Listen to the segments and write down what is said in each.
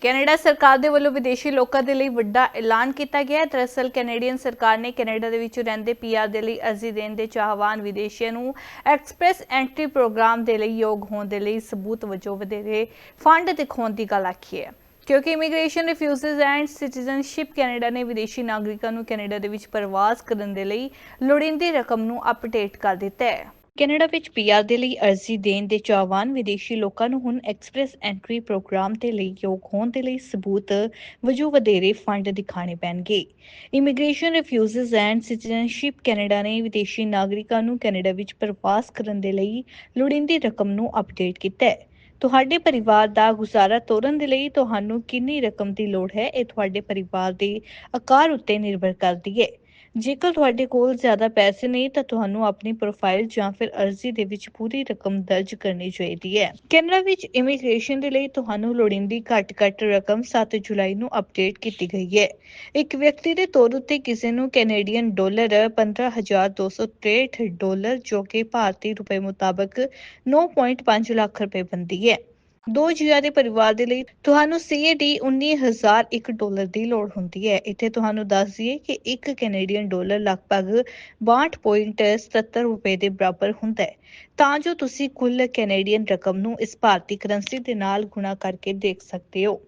Canada ਸਰਕਾਰ ਦੇ ਵੱਲੋਂ ਵਿਦੇਸ਼ੀ ਲੋਕਾਂ ਦੇ ਲਈ ਵੱਡਾ ਐਲਾਨ ਕੀਤਾ ਗਿਆ ਹੈ। ਦਰਅਸਲ ਕੈਨੇਡੀਅਨ ਸਰਕਾਰ ਨੇ ਕੈਨੇਡਾ ਦੇ ਵਿੱਚ ਰਹਿੰਦੇ ਪੀਆਰ ਦੇ ਲਈ ਅਰਜ਼ੀ ਦੇਣ ਦੇ ਚਾਹਵਾਨ ਵਿਦੇਸ਼ੀਆਂ ਨੂੰ ਐਕਸਪ੍ਰੈਸ ਐਂਟਰੀ ਪ੍ਰੋਗਰਾਮ ਦੇ ਲਈ ਯੋਗ ਹੋਣ ਦੇ ਲਈ ਸਬੂਤ ਵਜੋਂ ਵਧੇਰੇ ਫੰਡ ਦਿਖਾਉਣ ਦੀ ਗੱਲ ਆਖੀ ਹੈ। ਕਿਉਂਕਿ immigration refugees and citizenship Canada ਨੇ ਵਿਦੇਸ਼ੀ ਨਾਗਰਿਕਾਂ ਨੂੰ ਕੈਨੇਡਾ ਦੇ ਵਿੱਚ ਪ੍ਰਵਾਸ ਕਰਨ ਦੇ ਲਈ ਲੋੜੀਂਦੀ ਰਕਮ ਨੂੰ ਅਪਡੇਟ ਕਰ ਦਿੱਤਾ ਹੈ। ਕੈਨੇਡਾ ਵਿੱਚ ਪੀਆਰ ਦੇ ਲਈ ਅਰਜ਼ੀ ਦੇਣ ਦੇ ਚਾਹਵਾਨ ਵਿਦੇਸ਼ੀ ਲੋਕਾਂ ਨੂੰ ਹੁਣ ਐਕਸਪ੍ਰੈਸ ਐਂਟਰੀ ਪ੍ਰੋਗਰਾਮ ਦੇ ਲਈ ਯੋਗ ਹੋਣ ਦੇ ਲਈ ਸਬੂਤ ਵਜੋਂ ਵਧੇਰੇ ਫੰਡ ਦਿਖਾਣੇ ਪੈਣਗੇ। Immigration refugees and citizenship Canada ਨੇ ਵਿਦੇਸ਼ੀ ਨਾਗਰਿਕਾਂ ਨੂੰ ਕੈਨੇਡਾ ਵਿੱਚ ਪ੍ਰਵਾਸ ਕਰਨ ਦੇ ਲਈ ਲੋੜੀਂਦੀ ਰਕਮ ਨੂੰ ਅਪਡੇਟ ਕੀਤਾ ਹੈ। ਤੁਹਾਡੇ ਪਰਿਵਾਰ ਦਾ ਗੁਜ਼ਾਰਾ ਤੋਰਨ ਦੇ ਲਈ ਤੁਹਾਨੂੰ ਕਿੰਨੀ ਰਕਮ ਦੀ ਲੋੜ ਹੈ, ਇਹ ਤੁਹਾਡੇ ਪਰਿਵਾਰ ਦੇ ਆਕਾਰ ਉੱਤੇ ਨਿਰਭਰ ਕਰਦੀ ਹੈ। ਜੇਕਰ ਤੁਹਾਡੇ ਕੋਲ ਜ਼ਿਆਦਾ ਪੈਸੇ ਨਹੀਂ, ਤਾਂ ਤੁਹਾਨੂੰ ਆਪਣੀ ਪ੍ਰੋਫਾਈਲ ਜਾਂ ਫਿਰ ਅਰਜ਼ੀ ਦੇ ਵਿੱਚ ਪੂਰੀ ਰਕਮ ਦਰਜ ਕਰਨੀ ਚਾਹੀਦੀ ਹੈ। ਕੈਨੇਡਾ ਵਿੱਚ ਇਮੀਗ੍ਰੇਸ਼ਨ ਦੇ ਲਈ ਤੁਹਾਨੂੰ ਲੋੜੀਂਦੀ ਘੱਟ-ਘੱਟ ਰਕਮ 7 ਜੁਲਾਈ ਨੂੰ ਅਪਡੇਟ ਕੀਤੀ ਗਈ ਹੈ। ਇੱਕ ਵਿਅਕਤੀ ਦੇ ਤੌਰ ਉੱਤੇ ਕਿਸੇ ਨੂੰ ਕੈਨੇਡੀਅਨ ਡਾਲਰ 15263 ਡਾਲਰ ਜੋ ਕਿ ਭਾਰਤੀ ਰੁਪਏ ਮੁਤਾਬਕ 9.5 ਲੱਖ ਰੁਪਏ ਬਣਦੀ ਹੈ। ਦੋ ਜੀਆਂ ਦੇ ਪਰਿਵਾਰ ਦੇ ਲਈ ਤੁਹਾਨੂੰ CAD 19001 ਡਾਲਰ ਦੀ ਲੋੜ ਹੁੰਦੀ ਹੈ। ਇੱਥੇ ਤੁਹਾਨੂੰ ਦੱਸ ਦਈਏ ਕਿ 1 ਕੈਨੇਡੀਅਨ ਡਾਲਰ ਲਗਭਗ 62.77 ਰੁਪਏ ਦੇ ਬਰਾਬਰ ਹੁੰਦਾ ਹੈ। ਤਾਂ ਜੋ ਤੁਸੀਂ ਕੁੱਲ ਕੈਨੇਡੀਅਨ ਰਕਮ ਨੂੰ ਇਸ ਭਾਰਤੀ ਕਰੰਸੀ ਦੇ ਨਾਲ ਗੁਣਾ ਕਰਕੇ ਦੇਖ ਸਕਦੇ ਹੋ।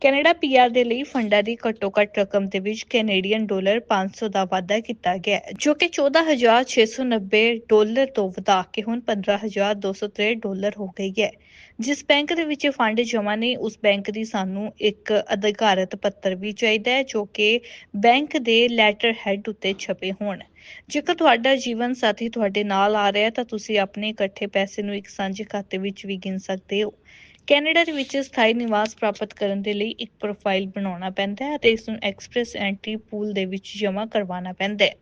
ਕੈਨੇਡਾ ਪੀਆਰ ਦੇ ਲਈ ਫੰਡਾਂ ਦੀ ਘੱਟੋ ਘੱਟ ਰਕਮ ਦੇ ਵਿੱਚ ਕੈਨੇਡੀਅਨ ਡਾਲਰ 500 ਦਾ ਵਾਧਾ ਕੀਤਾ ਗਿਆ ਜੋ ਕਿ 14690 ਡਾਲਰ ਤੋਂ ਵਧਾ ਕੇ ਹੁਣ 15263 ਡਾਲਰ ਹੋ ਗਈ ਹੈ। ਜਿਸ ਬੈਂਕ ਦੇ ਵਿੱਚ ਫੰਡ ਜਮ੍ਹਾਂ ਨੇ, ਉਸ ਬੈਂਕ ਦੀ ਸਾਨੂੰ ਇੱਕ ਅਧਿਕਾਰਤ ਪੱਤਰ ਵੀ ਚਾਹੀਦਾ ਹੈ, ਜੋ ਕਿ ਬੈਂਕ ਦੇ ਲੈਟਰ ਹੈਡ ਉੱਤੇ ਛਪੇ ਹੋਣ। ਜੇਕਰ ਤੁਹਾਡਾ ਜੀਵਨ ਸਾਥੀ ਤੁਹਾਡੇ ਨਾਲ ਆ ਰਿਹਾ ਤਾਂ ਤੁਸੀਂ ਆਪਣੇ ਇਕੱਠੇ ਪੈਸੇ ਨੂੰ ਇੱਕ ਸਾਂਝੇ ਖਾਤੇ ਵਿੱਚ ਵੀ ਗਿਣ ਸਕਦੇ ਹੋ। ਕੈਨੇਡਾ ਦੇ ਵਿੱਚ ਸਥਾਈ ਨਿਵਾਸ ਪ੍ਰਾਪਤ ਕਰਨ ਦੇ ਲਈ ਇੱਕ ਪ੍ਰੋਫਾਈਲ ਬਣਾਉਣਾ ਪੈਂਦਾ ਹੈ ਅਤੇ ਇਸ ਨੂੰ ਐਕਸਪ੍ਰੈਸ ਐਂਟਰੀ ਪੂਲ ਦੇ ਵਿੱਚ ਜਮ੍ਹਾਂ ਕਰਵਾਉਣਾ ਪੈਂਦਾ ਹੈ।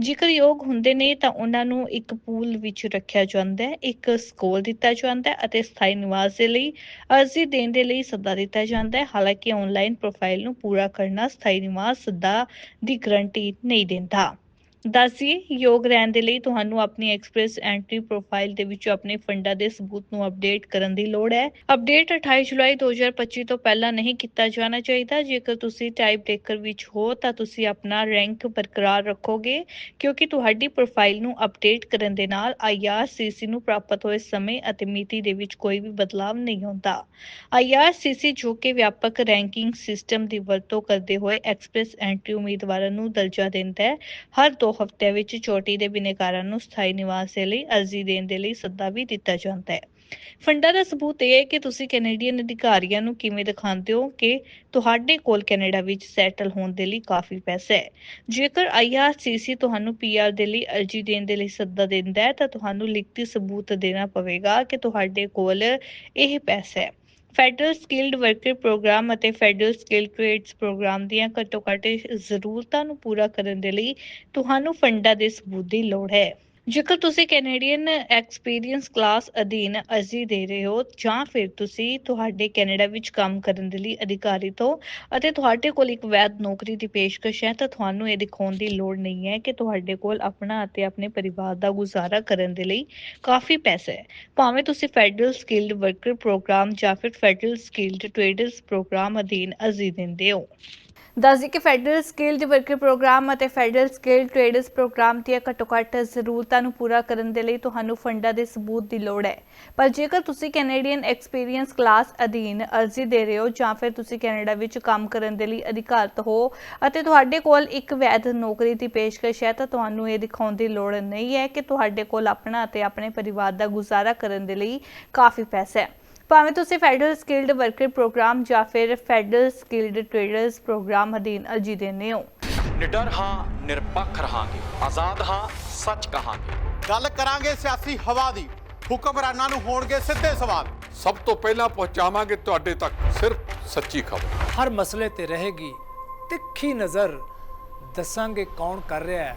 ਜੇਕਰ ਯੋਗ ਹੁੰਦੇ ਨੇ ਤਾਂ ਉਹਨਾਂ ਨੂੰ ਇੱਕ ਪੂਲ ਵਿੱਚ ਰੱਖਿਆ ਜਾਂਦਾ ਹੈ, ਇੱਕ ਸਕੋਲ ਦਿੱਤਾ ਜਾਂਦਾ ਹੈ ਅਤੇ ਸਥਾਈ ਨਿਵਾਸ ਦੇ ਲਈ ਅਰਜ਼ੀ ਦੇਣ ਦੇ ਲਈ ਸੱਦਾ ਦਿੱਤਾ ਜਾਂਦਾ ਹੈ। ਹਾਲਾਂਕਿ ਆਨਲਾਈਨ ਪ੍ਰੋਫਾਈਲ ਨੂੰ ਪੂਰਾ ਕਰਨਾ ਸਥਾਈ ਨਿਵਾਸ ਸੱਦਾ ਦੀ ਗਰੰਟੀ ਨਹੀਂ ਦਿੰਦਾ। ਦੱਸੀਏ ਯੋਗ ਰਹਿਣ ਦੇ ਲਈ ਤੁਹਾਨੂੰ ਆਪਣੀ ਐਕਸਪ੍ਰੈਸ ਐਂਟਰੀ ਪ੍ਰੋਫਾਈਲ ਦੇ ਵਿੱਚ ਆਪਣੇ ਫੰਡਾਂ ਦੇ ਸਬੂਤ ਨੂੰ ਅਪਡੇਟ ਕਰਨ ਦੀ ਲੋੜ ਹੈ। ਅਪਡੇਟ 28 ਜੁਲਾਈ 2025 ਤੋਂ ਪਹਿਲਾਂ ਨਹੀਂ ਕੀਤਾ ਜਾਣਾ ਚਾਹੀਦਾ। ਜੇਕਰ ਤੁਸੀਂ ਟਾਈਪ ਟੇਕਰ ਵਿੱਚ ਹੋ, ਤਾਂ ਤੁਸੀਂ ਆਪਣਾ ਰੈਂਕ ਬਰਕਰਾਰ ਰੱਖੋਗੇ, ਕਿਉਂਕਿ ਤੁਹਾਡੀ ਪ੍ਰੋਫਾਈਲ ਨੂੰ ਅਪਡੇਟ ਕਰਨ ਦੇ ਨਾਲ IRCC ਨੂੰ ਪ੍ਰਾਪਤ ਹੋਏ ਸਮੇਂ ਅਤੇ ਮਿਤੀ ਦੇ ਵਿੱਚ ਕੋਈ ਵੀ ਬਦਲਾਅ ਨਹੀਂ ਹੁੰਦਾ। IRCC ਜੋ ਕਿ ਵਿਆਪਕ ਰੈਂਕਿੰਗ ਸਿਸਟਮ ਦੀ ਵਰਤੋਂ ਕਰਦੇ ਹੋਏ ਐਕਸਪ੍ਰੈਸ ਐਂਟਰੀ ਉਮੀਦਵਾਰਾਂ ਨੂੰ ਦਰਜਾ ਦਿੰਦਾ ਹੈ, ਹਰ ਦੋ ਹਫ਼ਤਿਆਂ ਵਿੱਚ ਚੋਟੀ ਦੇ ਬਿਨੇਕਾਰਾਂ ਨੂੰ ਸਥਾਈ ਨਿਵਾਸ ਦੇ ਲਈ ਅਰਜ਼ੀ ਦੇਣ ਦੇ ਲਈ ਸੱਦਾ ਵੀ ਦਿੱਤਾ ਜਾਂਦਾ ਹੈ। ਫੰਡਾਂ ਦਾ ਸਬੂਤ ਇਹ ਹੈ ਕਿ ਤੁਸੀਂ ਕੈਨੇਡੀਅਨ ਅਧਿਕਾਰੀਆਂ ਨੂੰ ਕਿਵੇਂ ਦਿਖਾਉਂਦੇ ਹੋ ਕਿ ਤੁਹਾਡੇ ਕੋਲ ਕੈਨੇਡਾ ਵਿੱਚ ਸੈਟਲ ਹੋਣ ਦੇ ਲਈ ਕਾਫੀ ਪੈਸਾ ਹੈ। ਜੇਕਰ IRCC ਤੁਹਾਨੂੰ PR ਦੇ ਲਈ ਅਰਜ਼ੀ ਦੇਣ ਦੇ ਲਈ ਸੱਦਾ ਦਿੰਦਾ ਹੈ ਤਾਂ ਤੁਹਾਨੂੰ ਲਿਖਤੀ ਸਬੂਤ ਦੇਣਾ ਪਵੇਗਾ ਕਿ ਤੁਹਾਡੇ ਕੋਲ ਇਹ ਪੈਸਾ ਹੈ। ਫੈਡਰਲ ਸਕਿਲਡ ਵਰਕਰ ਪ੍ਰੋਗਰਾਮ ਅਤੇ ਫੈਡਰਲ ਸਕਿਲਡ ਟ੍ਰੇਡਸ ਪ੍ਰੋਗਰਾਮ ਦੀਆਂ ਘੱਟੋ ਘੱਟ ਜ਼ਰੂਰਤਾਂ ਨੂੰ ਪੂਰਾ ਕਰਨ ਦੇ ਲਈ ਤੁਹਾਨੂੰ ਫੰਡਾਂ ਦੇ ਸਬੂਤ ਦੀ ਲੋੜ ਹੈ। ਜੇਕਰ ਤੁਸੀਂ ਕੈਨੇਡੀਅਨ ਐਕਸਪੀਰੀਅੰਸ ਕਲਾਸ ਅਧੀਨ ਅਰਜ਼ੀ ਦੇ ਰਹੇ ਹੋ, ਜਾਂ ਫਿਰ ਤੁਸੀਂ ਤੁਹਾਡੇ ਕੈਨੇਡਾ ਵਿੱਚ ਕੰਮ ਕਰਨ ਦੇ ਲਈ ਅਧਿਕਾਰਿਤ ਹੋ ਅਤੇ ਤੁਹਾਡੇ ਕੋਲ ਇੱਕ ਵੈਧ ਨੌਕਰੀ ਦੀ ਪੇਸ਼ਕਸ਼ ਹੈ, ਤਾਂ ਤੁਹਾਨੂੰ ਇਹ ਦਿਖਾਉਣ ਦੀ ਲੋੜ ਨਹੀਂ ਹੈ ਕਿ ਤੁਹਾਡੇ ਕੋਲ ਆਪਣਾ ਅਤੇ ਆਪਣੇ ਪਰਿਵਾਰ ਦਾ ਗੁਜ਼ਾਰਾ ਕਰਨ ਦੇ ਲਈ ਕਾਫੀ ਪੈਸਾ ਹੈ। ਭਾਵੇਂ ਤੁਸੀਂ ਫੈਡਰਲ ਸਕਿਲਡ ਵਰਕਰ ਪ੍ਰੋਗਰਾਮ ਜਾਂ ਫਿਰ ਫੈਡਰਲ ਸਕਿਲਡ ਟ੍ਰੇਡਰਸ ਪ੍ਰੋਗਰਾਮ ਅਧੀਨ ਅਰਜ਼ੀ ਦਿੰਦੇ ਹੋ। ਦੱਸਦੀ ਕਿ ਫੈਡਰਲ ਸਕਿਲਡ ਵਰਕਰ ਪ੍ਰੋਗਰਾਮ ਅਤੇ ਫੈਡਰਲ ਸਕਿੱਲ ਟ੍ਰੇਡਰਸ ਪ੍ਰੋਗਰਾਮ ਦੀਆਂ ਘੱਟੋ ਘੱਟ ਜ਼ਰੂਰਤਾਂ ਨੂੰ ਪੂਰਾ ਕਰਨ ਦੇ ਲਈ ਤੁਹਾਨੂੰ ਫੰਡਾਂ ਦੇ ਸਬੂਤ ਦੀ ਲੋੜ ਹੈ। ਪਰ ਜੇਕਰ ਤੁਸੀਂ ਕੈਨੇਡੀਅਨ ਐਕਸਪੀਰੀਅੰਸ ਕਲਾਸ ਅਧੀਨ ਅਰਜ਼ੀ ਦੇ ਰਹੇ ਹੋ ਜਾਂ ਫਿਰ ਤੁਸੀਂ ਕੈਨੇਡਾ ਵਿੱਚ ਕੰਮ ਕਰਨ ਦੇ ਲਈ ਅਧਿਕਾਰਤ ਹੋ ਅਤੇ ਤੁਹਾਡੇ ਕੋਲ ਇੱਕ ਵੈਧ ਨੌਕਰੀ ਦੀ ਪੇਸ਼ਕਸ਼ ਹੈ ਤਾਂ ਤੁਹਾਨੂੰ ਇਹ ਦਿਖਾਉਣ ਦੀ ਲੋੜ ਨਹੀਂ ਹੈ ਕਿ ਤੁਹਾਡੇ ਕੋਲ ਆਪਣਾ ਅਤੇ ਆਪਣੇ ਪਰਿਵਾਰ ਦਾ ਗੁਜ਼ਾਰਾ ਕਰਨ ਦੇ ਲਈ ਕਾਫੀ ਪੈਸਾ ਹੈ। ਭਾਵੇਂ ਤੁਸੀਂ ਫੈਡਰਲ ਸਕਿਲਡ ਵਰਕਰ ਪ੍ਰੋਗਰਾਮ ਜਾਂ ਫਿਰ ਫੈਡਰਲ ਸਕਿਲਡ ਟ੍ਰੇਡਰਸ ਪ੍ਰੋਗਰਾਮ ਅਧੀਨ ਅਰਜ਼ੀ ਦਿੰਦੇ ਹੋ। ਨਿਡਰ ਹਾਂ ਨਿਰਪੱਖ ਰਹਾਂਗੇ। ਆਜ਼ਾਦ ਹਾਂ ਸੱਚ ਕਹਾਂਗੇ। ਗੱਲ ਕਰਾਂਗੇ ਸਿਆਸੀ ਹਵਾ ਦੀ। ਹੁਕਮਰਾਨਾਂ ਨੂੰ ਹੋਣਗੇ ਸਿੱਧੇ ਸਵਾਲ। ਸਭ ਤੋਂ ਪਹਿਲਾਂ ਪਹੁੰਚਾਵਾਂਗੇ ਤੁਹਾਡੇ ਤੱਕ ਸਿਰਫ ਸੱਚੀ ਖਬਰ। ਹਰ ਮਸਲੇ ਤੇ ਰਹੇਗੀ ਤਿੱਖੀ ਨਜ਼ਰ। ਦੱਸਾਂਗੇ ਕੌਣ ਕਰ ਰਿਹਾ ਹੈ।